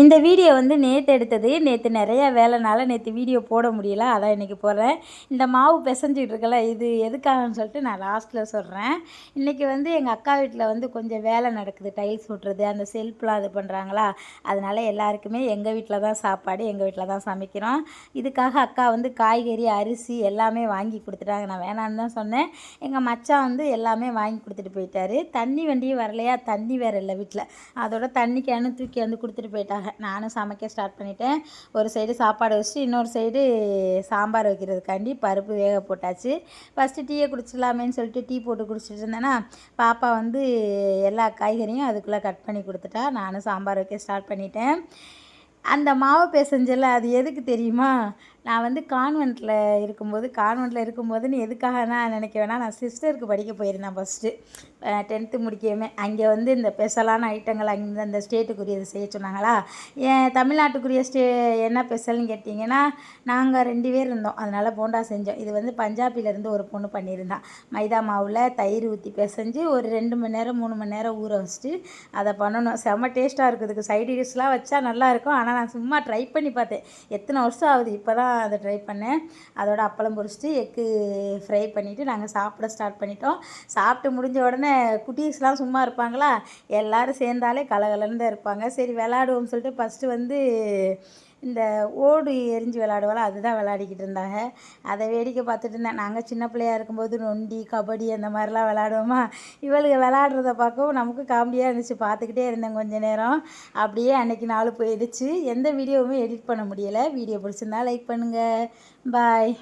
இந்த வீடியோ வந்து நேற்று எடுத்தது. நேற்று நிறையா வேலைனால நேற்று வீடியோ போட முடியல. அதான் இன்றைக்கி போடுறேன். இந்த மாவு பிசைஞ்சிட்டு இருக்கல இது எதுக்காகன்னு சொல்லிட்டு நான் லாஸ்ட்டில் சொல்கிறேன் இன்றைக்கி வந்து எங்கள் அக்கா வீட்டில் வந்து கொஞ்சம் வேலை நடக்குது. டைல்ஸ் ஓட்டுறது அந்த செல்ஃப்லாம் இது பண்ணுறாங்களா அதனால் எல்லாருக்குமே எங்கள் வீட்டில் தான் சாப்பாடு எங்கள் வீட்டில் தான் சமைக்கிறோம். இதுக்காக அக்கா வந்து காய்கறி அரிசி எல்லாமே வாங்கி கொடுத்துட்டாங்க. நான் வேணான்னு தான் சொன்னேன். எங்கள் மச்சான் வந்து எல்லாமே வாங்கி கொடுத்துட்டு போயிட்டாரு. தண்ணி வண்டியும் வரலையா? தண்ணி வேறு இல்லை வீட்டில் அதோட தண்ணி கேனு தூக்கி வந்து கொடுத்துட்டு போயிட்டாங்க. நானும் சமைக்க ஸ்டார்ட் பண்ணிட்டேன். ஒரு சைடு சாப்பாடு வச்சுட்டு இன்னொரு சைடு சாம்பார் வைக்கிறதுக்காண்டி பருப்பு வேக போட்டாச்சு. ஃபஸ்ட்டு டீயை குடிச்சிடலாமேன்னு சொல்லிட்டு டீ போட்டு குடிச்சிட்டு இருந்தேன்னா பாப்பா வந்து எல்லா காய்கறியும் அதுக்குள்ளே கட் பண்ணி கொடுத்துட்டா. நானும் சாம்பார் வைக்க ஸ்டார்ட் பண்ணிட்டேன். அந்த மாவு பிசைஞ்சல அது எதுக்கு தெரியுமா? நான் வந்து கான்வெண்ட்டில் இருக்கும்போது கான்வெண்ட்டில் இருக்கும்போதுன்னு எதுக்காக நான் நினைக்க வேணா நான் சிஸ்டருக்கு படிக்க போயிருந்தேன் ஃபஸ்ட்டு டென்த்து முடிக்கவுமே அங்கே வந்து இந்த ஸ்பெஷலான ஐட்டங்கள் அங்கே அந்த ஸ்டேட்டுக்குரியது செய்ய சொன்னாங்களா? ஏன் தமிழ்நாட்டுக்குரிய ஸ்டே என்ன ஸ்பெஷல்னு கேட்டிங்கன்னா நாங்கள் ரெண்டு பேர் இருந்தோம். அதனால் போண்டா செஞ்சோம். இது வந்து பஞ்சாபிலேருந்து ஒரு பொண்ணு பண்ணியிருந்தான் மைதா மாவில் தயிர் ஊற்றி பிசைஞ்சு ஒரு ரெண்டு மணி நேரம் மூணு மணி நேரம் ஊற வச்சுட்டு அதை பண்ணணும். செம்ம டேஸ்ட்டாக இருக்குது இதுக்கு சைடு டிஷ்லாம் வச்சா நல்லாயிருக்கும் ஆனால் நான் சும்மா ட்ரை பண்ணி பார்த்தேன். எத்தனை வருஷம் ஆகுது? இப்போ தான் அதை ட்ரை பண்ணேன். அதோட அப்பளம் பொரிச்சிட்டு எக்கு ஃப்ரை பண்ணிவிட்டு நாங்கள் சாப்பிட ஸ்டார்ட் பண்ணிட்டோம். சாப்பிட்டு முடிஞ்ச உடனே குட்டீஸ்லாம் சும்மா இருப்பாங்களா? எல்லோரும் சேர்ந்தாலே கலகலன்னு தான் இருப்பாங்க. சரி விளாடுவோம்னு சொல்லிட்டு ஃபஸ்ட்டு வந்து இந்த ஓடு எரிஞ்சு விளாடுவோம்ல அதுதான் விளாடிக்கிட்டு இருந்தாங்க. அதை வேடிக்கை பார்த்துட்டு இருந்தேன். நாங்கள் சின்ன பிள்ளையா இருக்கும்போது நொண்டி கபடி அந்த மாதிரிலாம் விளாடுவோமா இவளுக்கு விளாடுறத பார்க்கவும் நமக்கு காமெடியாக இருந்துச்சு. பார்த்துக்கிட்டே இருந்தேன் கொஞ்ச நேரம். அப்படியே அன்னைக்கு நாள் போயிடுச்சு. எந்த வீடியோவுமே எடிட் பண்ண முடியலை. வீடியோ பிடிச்சிருந்தா லைக் பண்ணுங்கள் பாய்.